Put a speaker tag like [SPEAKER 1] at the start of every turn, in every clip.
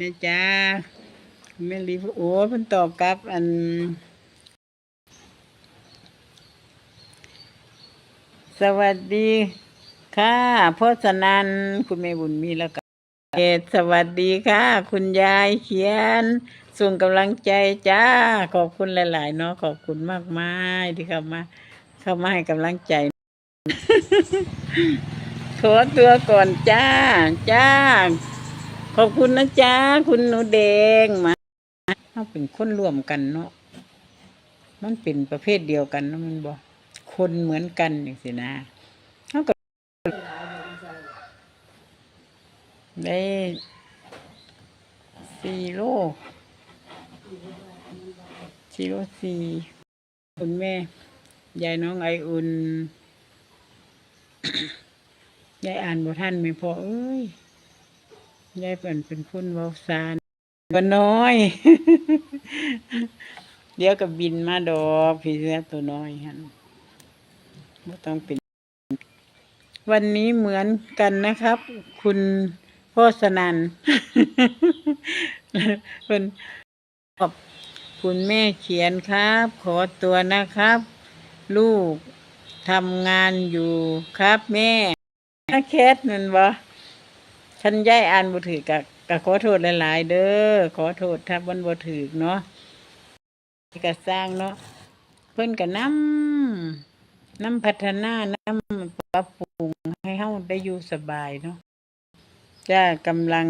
[SPEAKER 1] นะจ๊ะแม่ลีโอ้เพิ่นตอบกลับ อัน สวัสดีค่ะพ่อสนันคุณแม่บุญมีแล้วก็เอสวัสดีค่ะ คุณยายเขียน ส่งกำลังใจจ้า ขอบคุณหลาย ๆ เนาะขอบคุณมากมายที่เข้ามา เข้ามาให้กำลังใจ ขอตัวก่อนจ้า จ้า ขอบคุณนะจ้าคุณหนูแดงมาเขาเป็นคนร่วมกันเนาะมันเป็นประเภทเดียวกันนะมันบอกคนเหมือนกันอย่างสินะเขาก็ได้สี่โลสี่โลสี่คุณแม่ ยายน้องไออุ่น ยายอ่านบ่ท่านไม่พอเอ้ย ยายเป็นเป็นคนเว้าซานบ่น้อย เดี๋ยวก็บินมาดอกพี่เสือตัวน้อยฮันบ่ต้องเป็น วันนี้เหมือนกันนะครับ คุณพ่อสนันเป็นขอบคุณแม่เขียนครับ ขอตัวนะครับ ลูกทำงานอยู่ครับแม่นะแคทนั่นบ่ ฉันย้ายอ่านบ่ถือกะกะขอโทษหลาย ๆ เด้อขอโทษถ้ามันบ่ถือเนาะก็สร้างเนาะเพิ่นก็นำนำพัฒนานำปรับปรุงให้เฮาได้อยู่สบายเนาะจ้ากำลัง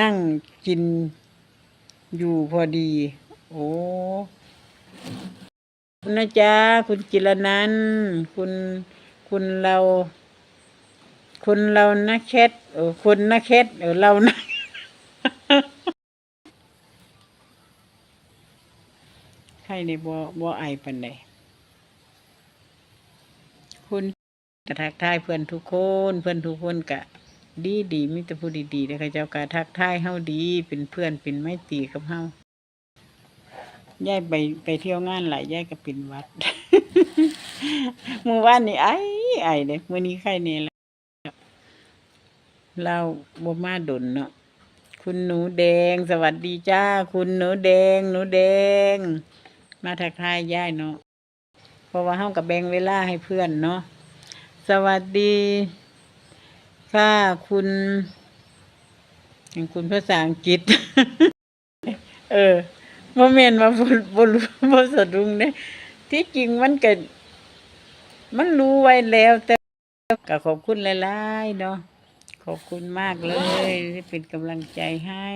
[SPEAKER 1] นั่งกินอยู่พอดี โอ้คุณนะจ๊ะคุณจิรนันคุณคุณเรา คุณเรานะแคทเออคุณนะแคทเออเรานะใครในบ่บ่ไอปันใดคุณกระทักทายเพื่อนทุกคน เพื่อนทุกคนกะ ดีดีมิตรพูดดีๆนะคะเจ้ากะทักทายเฮาดี เป็นเพื่อนเป็นไม่ตีกับเฮายายไปไปเที่ยวงานหลายยายก็เป็นวัดเมื่อวานนี่ไอไอเด้มื่อนี้ใครเนี่ย เราบ่มาดนเนาะคุณหนูแดง สวัสดีจ้า คุณหนูแดง หนูแดง มาทักทายย่ายเนาะเพราะว่าเฮากับแบ่งเวลาให้เพื่อนเนาะสวัสดีค่ะคุณย่างคุณภาษาอังกฤษ เออบ่แม่นว่าบ่บ่รู้บ่สะดุ้งเด้ที่จริงมันเก็มันรู้ไว้แล้วแต่ก็ขอบคุณหลายๆเนาะ ขอบคุณมากเลยที่เป็นกำลังใจให้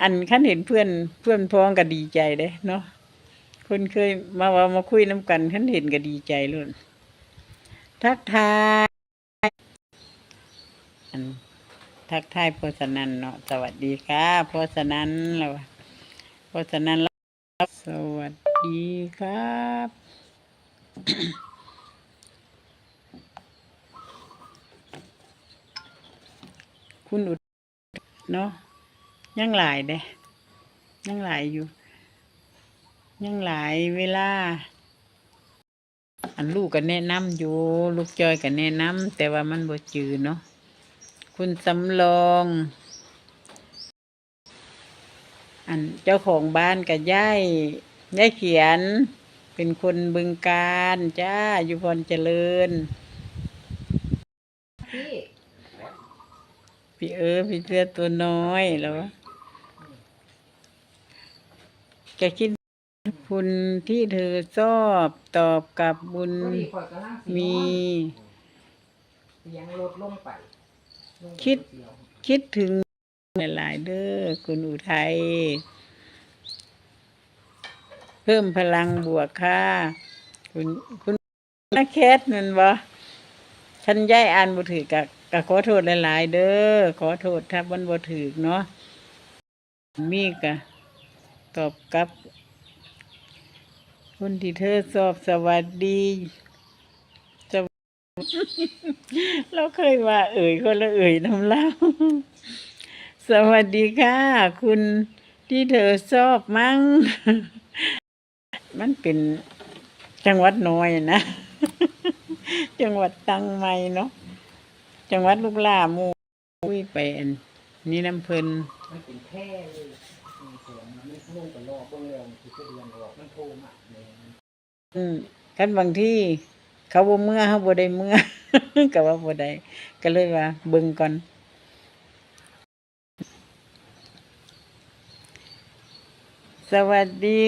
[SPEAKER 1] อันคันเห็นเพื่อนเพื่อนพ้องก็ดีใจเด้เนาะคนเคยมาว่ามาคุยน้ำกันคันเห็นก็ดีใจเลยทักทายอันทักทายโพสนันเนาะสวัสดีค่ะโพสนันแล้วโพสนันแล้วสวัสดีครับ คุณอุดเนาะยังหลายเด้ยังหลายอยู่ ยังหลายเวลา อันลูกก็แนะนำอยู่ ลูกจอยก็แนะนำแต่ว่ามันบ่จือเนาะคุณสำรอง อันเจ้าของบ้านกับย่ายย่ายเขียน เป็นคนบึงการจ้าอยู่พรเจริญ
[SPEAKER 2] พี่
[SPEAKER 1] เออพี่เสื้อตัวน้อยแล้วแกคิดคุณที่เธอชอบตอบกับบุญ
[SPEAKER 2] พอดีข่อยกำลังสิ
[SPEAKER 1] มี
[SPEAKER 2] เสียงลดลงไปลงไป
[SPEAKER 1] คิด
[SPEAKER 2] เยว
[SPEAKER 1] คิดถึงหลายๆเด้อคุณอุทัย เพิ่มพลังบวกค่ะ คุณคุณนักแคทนั่นบ่ฉันย้ายอ่านบ่ถือกะ กะขอโทษหลาย ๆ เด้อขอโทษถ้ามันบ่ถือเนาะมีกะตอบกับคนที่เธอสอบสวัสดีสวเราเคยว่า เอ่ยคนละเอ่ยน้ำเล่าสวัสดีค่ะ คุณที่เธอชอบมั้ง มันเป็นจังหวัดน้อยนะ จังหวัดตังไม่เนาะ จังหวัดลูกหลาหมูคุยไปอันนี่น้ำเพิ่น
[SPEAKER 2] มันเป็นแค่เลยมีสวนมันไม่ลงไปรอเบิ่งแล้วมันคือเดือนออกมันโทรมาเลย
[SPEAKER 1] อืมกันบางที่เขาบ่เมื่อเขาบ่ได้เมื่อ ก็ว่าบ่ได้ก็เลยว่าเบิ่งก่อนสวัสดี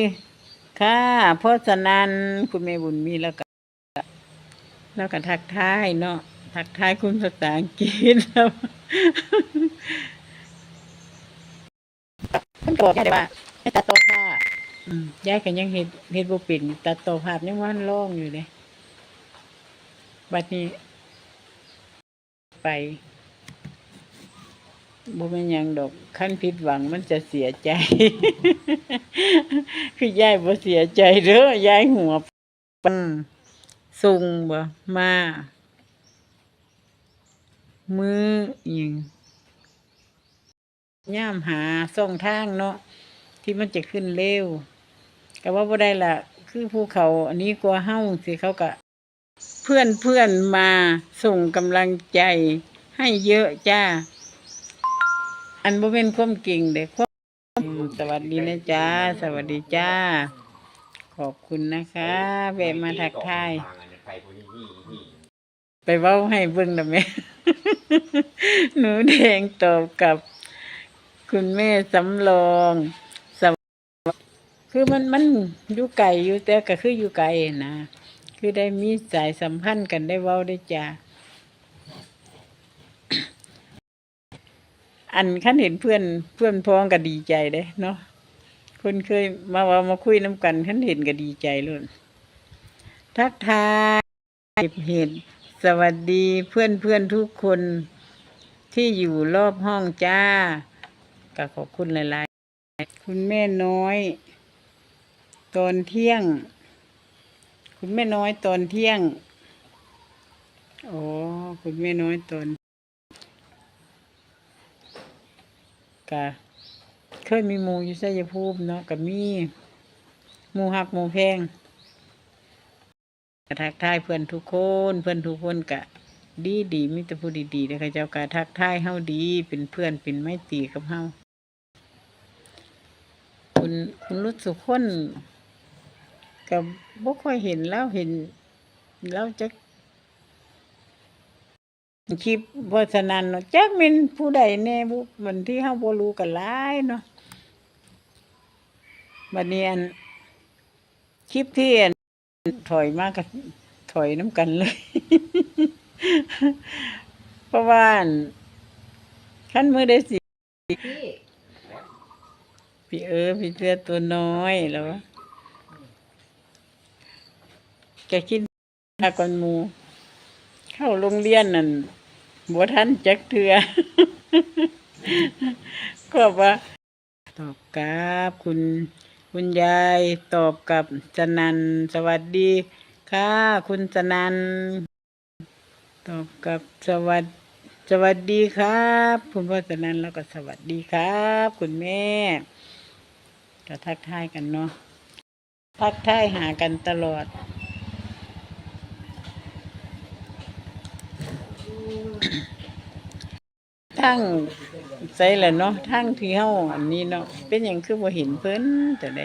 [SPEAKER 1] ค่ะพ่อสนันคุณแม่บุญมีแล้วก็แล้วก็ทักทายเนาะ ทักทายคุณภาษาอังกฤษแล้วมันบอกได้ว่าให้ตัดต่อภาพอืมยายก็ยังเฮ็ดเฮ็ดบ่เป็นตัดต่อภาพยังว่ามันร้องอยู่เลยบัดนี้ ไปบ่แม่นหยังดอกคันผิดหวังมันจะเสียใจ คือยายบ่เสียใจเด้อยายหัวปันส่งบ่มา มืออิหยังย่ามหาส่องทางเนาะที่มันจะขึ้นเร็วก็ว่าบ่ได้ละคือภูเขา อันนี้กลัวเฮ้าสิเขาก็เพื่อนเพื่อนมาส่งกำลังใจให้เยอะจ้า อันบ่เป็นความเก่งเด็กความอืมสวัสดีนะจ้า สวัสดีจ้า ขอบคุณนะคะแวะมาทักทาย ไปเว้าให้เบิ่งได้ไหม หนูแดงตอบกับคุณแม่สำรองสคือมันมันอยู่ไกลอยู่แต่ก็คืออยู่ไกลนะคือได้มีสายสัมพันธ์กันได้เว้าได้จ้าอันขั้นเห็นเพื่อนเพื่อนพ้องก็ดีใจเด้เนาะคนเคยมาว่ามาคุยน้ำกันขั้นเห็นก็ดีใจเลยทักทายเห็น สวัสดีเพื่อนเพื่อนทุกคนที่อยู่รอบห้องจ้าก็ขอบคุณหลายๆ คุณแม่น้อย ตอนเที่ยง คุณแม่น้อยตอนเที่ยงโอ้คุณแม่น้อยตอนกะเคยมีหมูอยู่ไสยภูมิเนาะกับมีหมูหักหมูแพง ทักทายเพื่อนทุกคน เพื่อนทุกคนกะ ดีดีมิตรพูดดีๆนะคะเจ้ากะทักทายเฮาดี เป็นเพื่อนเป็นไม้ตรีกับเฮาคุณคุณรุดสุคนกับบ่ค่อยเห็นแล้วเห็นแล้วจะคลิปโฆษณาเนาะจักม่นผู้ใดแน่บุมันที่เฮาบ่รู้กันหลายเนาะบัดนี้อันคลิปที่ ถอยมาก็ถอยน้ำกันเลย เพราะว่าอันคันมือได้สิ
[SPEAKER 2] พี่
[SPEAKER 1] พี่เออพี่เสื้อตัวน้อยแล้ววะแกคิดตาก่อนมู เข้าโรงเรียนนั่นบัวทันจักเถือก็ว่าตอบกราบคุณ คุณยายตอบกับสนันสวัสดีค่ะ คุณสนันตอบกับสวัสดสวัสดีครับ คุณพ่อสนันแล้วก็สวัสดีครับ คุณแม่ก็ทักทายกันเนาะทักทายหากันตลอดทั้ง ใส่แหละเนาะทั้งที่เฮาอันนี้เนาะเป็นอย่างคือบ่เห็นเพิ่นแต่ใด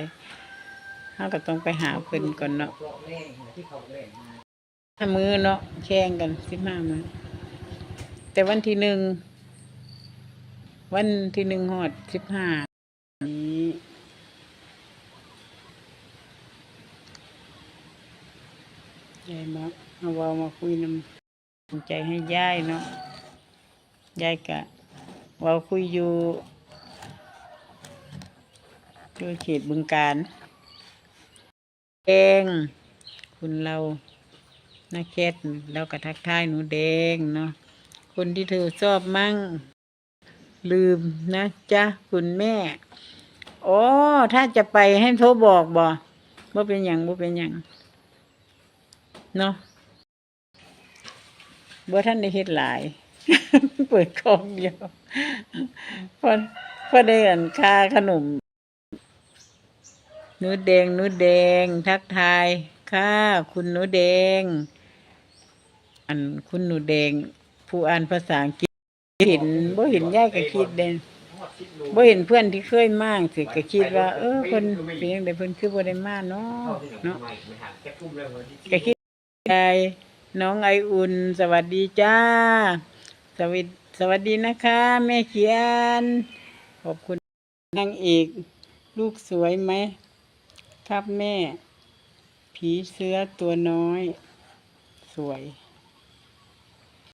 [SPEAKER 1] เฮาก็ต้องไปหาเพิ่นก่อนเนาะ
[SPEAKER 2] รอบแรกที่เขาเล่นมา
[SPEAKER 1] ห้ามือเนาะแข่งกันสิบห้ามือแต่วันที่หนึ่งวันที่หนึ่งหอดสิบห้านี้ยายมาเอาวามาคุยนำใจให้ยายเนาะยายกะ เวาคุยอยู่อยู่เขตบึงการแดง คุณเรานาแคทแล้วก็ทักทายหนูแดงเนาะคนที่เธอชอบมั่ง ลืมนะจ๊ะคุณแม่อ๋อถ้าจะไปให้โทรบอกบ่ว่าเป็นอย่างว่าเป็นอย่างเนาะบ่ท่านได้เฮ็ดหลาย เปิดกองเดียว พอพอได้อันค่าขนมหนูแดงหนูแดง ทักทายค่ะ คุณหนูแดง อันคุณหนูแดง ผู้อ่านภาษาอังกฤษเห็นบ่เห็นยายก็คิดเด่นบ่เห็นเพื่อนที่เคยมาสิก็คิดว่า เออเพิ่นเป็นจังไดเพิ่นคือบ่ได้มากเนาะเนาะก็คิดใจน้องไออุ่น สวัสดีจ้า สวัสดี สวัสดีนะคะ แม่เขียน ขอบคุณนางเอกลูกสวยไหม ครับแม่ ผีเสื้อตัวน้อย สวย